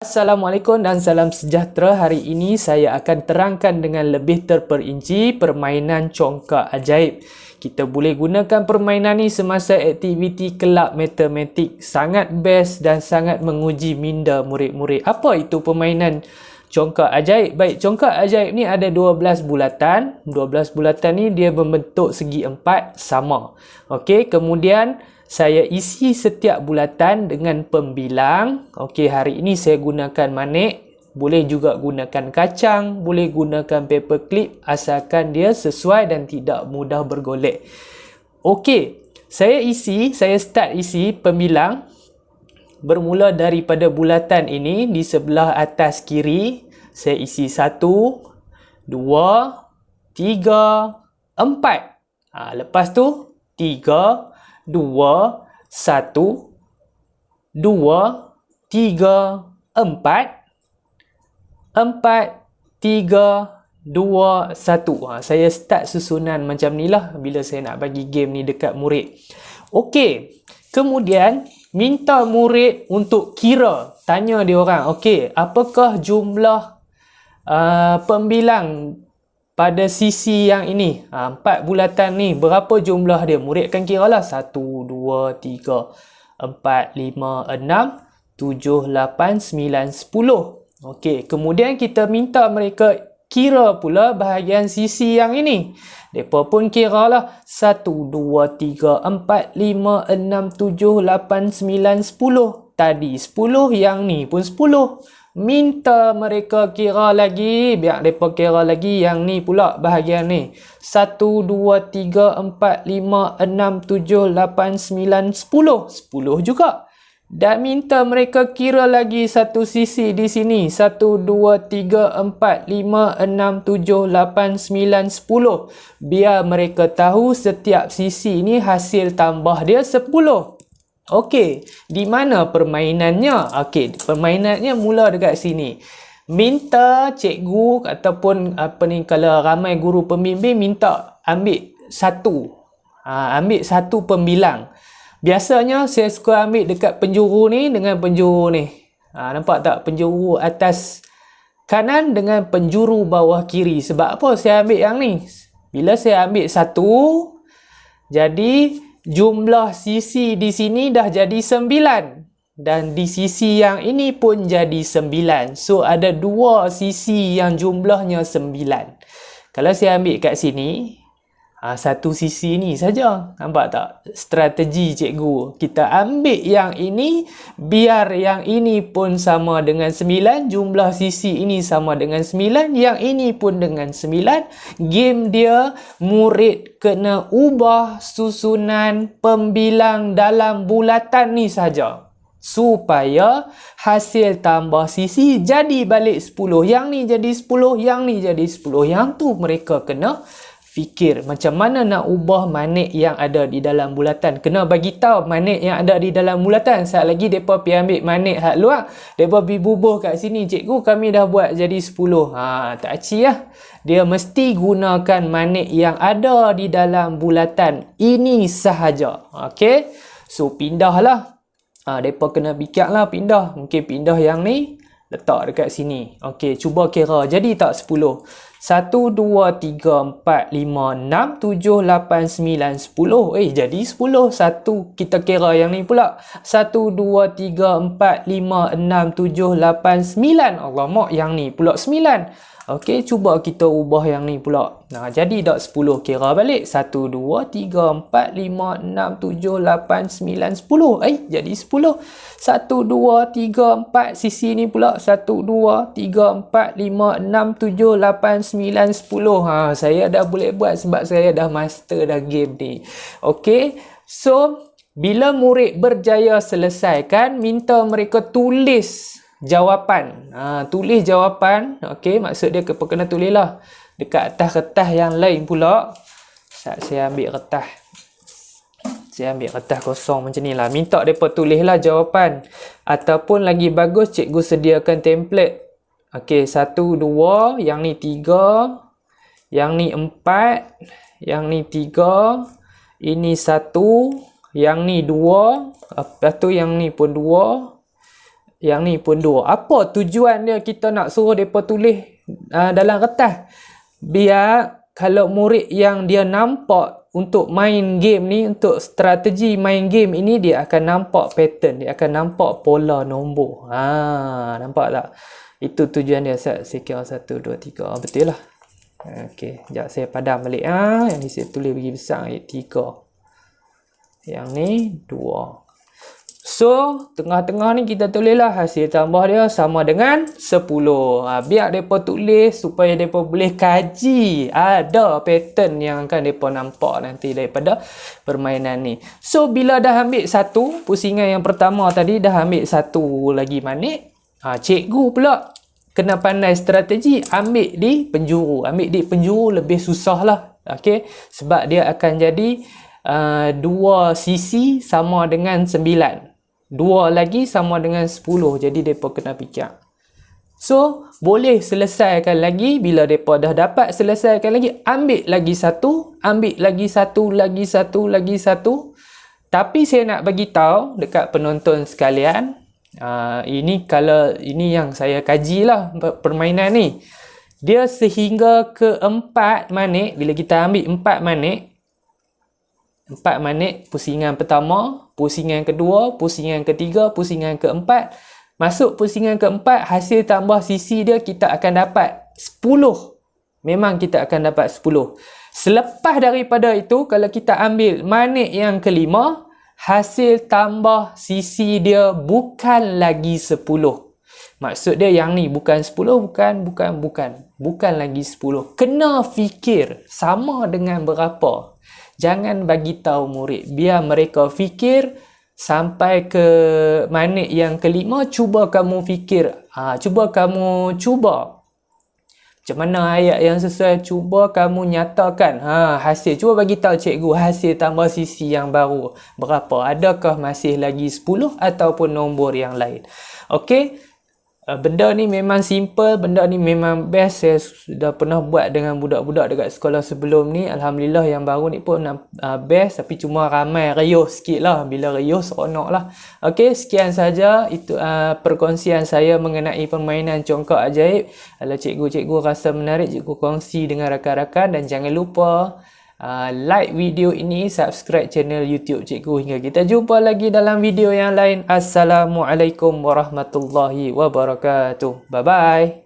Assalamualaikum dan salam sejahtera. Hari ini saya akan terangkan dengan lebih terperinci permainan congkak ajaib. Kita boleh gunakan permainan ni semasa aktiviti kelab matematik. Sangat best dan sangat menguji minda murid-murid. Apa itu permainan congkak ajaib? Baik, congkak ajaib ni ada 12 bulatan. 12 bulatan ni dia membentuk segi empat sama. Okey, kemudian saya isi setiap bulatan dengan pembilang. Okey, hari ini saya gunakan manik. Boleh juga gunakan kacang, boleh gunakan paper clip asalkan dia sesuai dan tidak mudah bergolek. Okey, saya isi, saya start isi pembilang bermula daripada bulatan ini di sebelah atas kiri. Saya isi satu, dua, tiga, empat. Ha, lepas tu, tiga, dua, satu, dua, tiga, empat, empat, tiga, dua, satu. Ha, saya start susunan macam ni lah bila saya nak bagi game ni dekat murid. Okey, kemudian minta murid untuk kira. Tanya dia orang, okey, apakah jumlah uh, pembilang pada sisi yang ini ha, empat bulatan ni berapa jumlah dia? Murid akan kira lah. 1, 2, 3, 4, 5, 6 7, 8, 9, 10 ok kemudian kita minta mereka kira pula bahagian sisi yang ini. Mereka pun kira lah. 1, 2, 3, 4, 5, 6, 7, 8, 9, 10 tadi 10 yang ni pun 10 minta mereka kira lagi biar mereka kira lagi yang ni pula bahagian ni. 1 2 3 4 5 6 7 8 9 10 10 juga. Dan minta mereka kira lagi satu sisi di sini. 1 2 3 4 5 6 7 8 9 10 biar mereka tahu setiap sisi ni hasil tambah dia 10 Okey, di mana permainannya? Okey, permainannya mula dekat sini. Minta cikgu ataupun apa ni kalau ramai guru pembimbing minta ambil satu. Ha, ambil satu pembilang. Biasanya saya suka ambil dekat penjuru ni dengan penjuru ni. Ha, nampak tak penjuru atas kanan dengan penjuru bawah kiri. Sebab apa saya ambil yang ni? Bila saya ambil satu, jadi jumlah sisi di sini dah jadi sembilan. Dan di sisi yang ini pun jadi sembilan. So, ada dua sisi yang jumlahnya sembilan. Kalau saya ambil kat sini, Ha, satu sisi ni saja. Nampak tak? Strategi cikgu. Kita ambil yang ini, biar yang ini pun sama dengan sembilan. Jumlah sisi ini sama dengan sembilan. Yang ini pun dengan sembilan. Game dia, murid kena ubah susunan pembilang dalam bulatan ni saja. Supaya hasil tambah sisi jadi balik 10. Yang ni jadi 10, yang ni jadi 10. Yang tu mereka kena fikir. Macam mana nak ubah manik yang ada di dalam bulatan? Kena bagi tahu manik yang ada di dalam bulatan. Saat lagi depa pi ambil manik hak luar depa pi bubuh kat sini cikgu kami dah buat jadi 10 ha tak aci lah. Dia mesti gunakan manik yang ada di dalam bulatan. Ini sahaja. Okey so pindahlah ha depa kena lah pindah. Mungkin pindah yang ni letak dekat sini. Okey cuba kira. Jadi tak 10 satu, dua, tiga, empat, lima, enam, tujuh, lapan, sembilan, sepuluh. Eh, jadi sepuluh. Satu, kita kira yang ni pula. Satu, dua, tiga, empat, lima, enam, tujuh, lapan, sembilan. Allah mak yang ni pula sembilan. Okey, cuba kita ubah yang ni pula. Nah, jadi dak 10 kira balik. 1 2 3 4 5 6 7 8 9 10. Eh, jadi 10. 1 2 3 4 sisi ni pula 1 2 3 4 5 6 7 8 9 10. Ha, saya dah boleh buat sebab saya dah master dah game ni. Okey. So, bila murid berjaya selesaikan, minta mereka tulis jawapan. Ha, tulis jawapan. Okey, maksud dia kena tulis lah. Dekat atas kertas yang lain pula. Saat saya ambil kertas. Saya ambil kertas kosong macam ni lah. Minta mereka tulis lah jawapan. Ataupun lagi bagus, cikgu sediakan template. Okey, satu, dua. Yang ni tiga. Yang ni empat. Yang ni tiga. Ini satu. Yang ni dua. Lepas tu yang ni pun dua yang ni pun dua. Apa tujuan dia kita nak suruh mereka tulis uh, dalam kertas? Biar kalau murid yang dia nampak untuk main game ni, untuk strategi main game ini, dia akan nampak pattern, dia akan nampak pola nombor. Ha, nampak tak? Itu tujuan dia. Kira satu, dua, tiga. Oh, betul lah. Okey, sekejap saya padam balik. Ha, yang ni saya tulis bagi besar, tiga. Yang ni, dua. So, tengah-tengah ni kita tulislah hasil tambah dia sama dengan 10. Ha, biar mereka tulis supaya mereka boleh kaji. Ada pattern yang akan mereka nampak nanti daripada permainan ni. So, bila dah ambil satu, pusingan yang pertama tadi dah ambil satu lagi manik. Ha, cikgu pula kena pandai strategi ambil di penjuru. Ambil di penjuru lebih susah lah. Okay? Sebab dia akan jadi uh, dua sisi sama dengan sembilan. Dua lagi sama dengan 10. Jadi mereka kena fikir. So, boleh selesaikan lagi. Bila mereka dah dapat selesaikan lagi, ambil lagi satu. Ambil lagi satu, lagi satu, lagi satu. Tapi saya nak bagi tahu dekat penonton sekalian. Uh, ini kalau ini yang saya kaji lah permainan ni. Dia sehingga ke empat manik. Bila kita ambil empat manik, Empat manik pusingan pertama, pusingan kedua, pusingan ketiga, pusingan keempat. Masuk pusingan keempat, hasil tambah sisi dia kita akan dapat 10. Memang kita akan dapat 10. Selepas daripada itu, kalau kita ambil manik yang kelima, hasil tambah sisi dia bukan lagi 10. Maksud dia yang ni bukan 10, bukan, bukan, bukan. Bukan lagi 10. Kena fikir sama dengan berapa. Jangan bagi tahu murid. Biar mereka fikir sampai ke manik yang kelima cuba kamu fikir. Ha, cuba kamu cuba. Macam mana ayat yang sesuai? Cuba kamu nyatakan. Ha, hasil. Cuba bagi tahu cikgu hasil tambah sisi yang baru. Berapa? Adakah masih lagi 10 ataupun nombor yang lain? Okey benda ni memang simple, benda ni memang best. Saya sudah pernah buat dengan budak-budak dekat sekolah sebelum ni. Alhamdulillah yang baru ni pun uh, best tapi cuma ramai riuh sikit lah. Bila riuh seronok lah. Ok, sekian saja itu uh, perkongsian saya mengenai permainan congkak ajaib. Kalau cikgu-cikgu rasa menarik, cikgu kongsi dengan rakan-rakan dan jangan lupa uh, like video ini, subscribe channel YouTube Cikgu hingga kita jumpa lagi dalam video yang lain. Assalamualaikum warahmatullahi wabarakatuh. Bye bye.